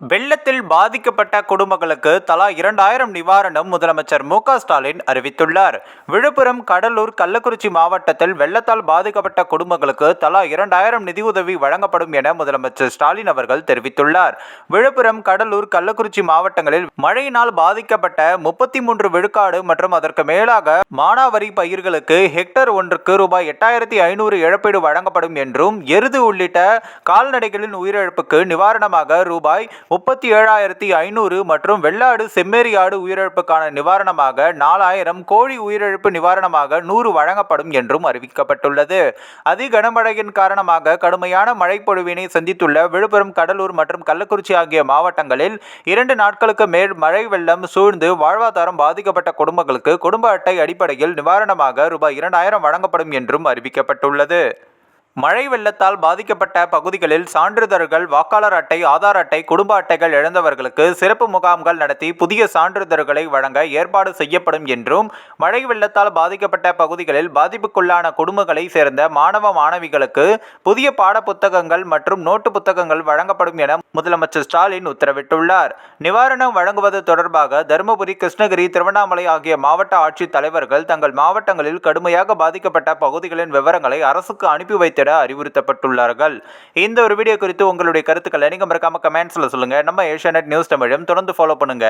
வெள்ளத்தில் பாதிக்கப்பட்ட குடும்பங்களுக்கு தலா இரண்டாயிரம் நிவாரணம் முதலமைச்சர் மு ஸ்டாலின் அறிவித்துள்ளார். விழுப்புரம் கடலூர் கள்ளக்குறிச்சி மாவட்டத்தில் வெள்ளத்தால் பாதிக்கப்பட்ட குடும்பங்களுக்கு தலா இரண்டாயிரம் நிதியுதவி வழங்கப்படும் என முதலமைச்சர் ஸ்டாலின் அவர்கள் தெரிவித்துள்ளார். விழுப்புரம் கடலூர் கள்ளக்குறிச்சி மாவட்டங்களில் மழையினால் பாதிக்கப்பட்ட முப்பத்தி மூன்று விழுக்காடு மற்றும் அதற்கு மேலாக மானாவரி பயிர்களுக்கு ஹெக்டர் ஒன்றுக்கு ரூபாய் எட்டாயிரத்தி ஐநூறு இழப்பீடு வழங்கப்படும் என்றும் எருது உள்ளிட்ட கால்நடைகளின் உயிரிழப்புக்கு நிவாரணமாக ரூபாய் முப்பத்தி ஏழாயிரத்தி ஐநூறு மற்றும் வெள்ளாடு செம்மேறியாடு உயிரிழப்புக்கான நிவாரணமாக நாலாயிரம் கோழி உயிரிழப்பு நிவாரணமாக நூறு வழங்கப்படும் என்றும் அறிவிக்கப்பட்டுள்ளது. அதி கனமழையின் காரணமாக கடுமையான மழைப்பொழிவினை சந்தித்துள்ள விழுப்புரம் கடலூர் மற்றும் கள்ளக்குறிச்சி ஆகிய மாவட்டங்களில் இரண்டு நாட்களுக்கு மேல் மழை வெள்ளம் சூழ்ந்து வாழ்வாதாரம் பாதிக்கப்பட்ட குடும்பங்களுக்கு குடும்ப அட்டை அடிப்படையில் நிவாரணமாக ரூபாய் இரண்டாயிரம் வழங்கப்படும் என்றும் அறிவிக்கப்பட்டுள்ளது. மழை வெள்ளத்தால் பாதிக்கப்பட்ட பகுதிகளில் சான்றிதழ்கள் வாக்காளர் அட்டை ஆதார் அட்டை குடும்ப அட்டைகள் இழந்தவர்களுக்கு சிறப்பு முகாம்கள் நடத்தி புதிய சான்றிதழ்களை வழங்க ஏற்பாடு செய்யப்படும் என்றும் மழை வெள்ளத்தால் பாதிக்கப்பட்ட பகுதிகளில் பாதிப்புக்குள்ளான குடும்பங்களை சேர்ந்த மாணவ மாணவிகளுக்கு புதிய பாடப்புத்தகங்கள் மற்றும் நோட்டு புத்தகங்கள் வழங்கப்படும் என முதலமைச்சர் ஸ்டாலின் உத்தரவிட்டுள்ளார். நிவாரணம் வழங்குவது தொடர்பாக தருமபுரி கிருஷ்ணகிரி திருவண்ணாமலை ஆகிய மாவட்ட ஆட்சித் தலைவர்கள் தங்கள் மாவட்டங்களில் கடுமையாக பாதிக்கப்பட்ட பகுதிகளின் விவரங்களை அரசுக்கு அனுப்பி வைத்திட அறிவுறுத்தப்பட்டுள்ளார்கள். இந்த ஒரு வீடியோ குறித்து உங்களுடைய கருத்துக்களை நீங்கள் மறக்காம கமெண்ட்ஸில் சொல்லுங்க. நம்ம ஏஷியா நியூஸ் தமிழும் தொடர்ந்து ஃபாலோ பண்ணுங்க.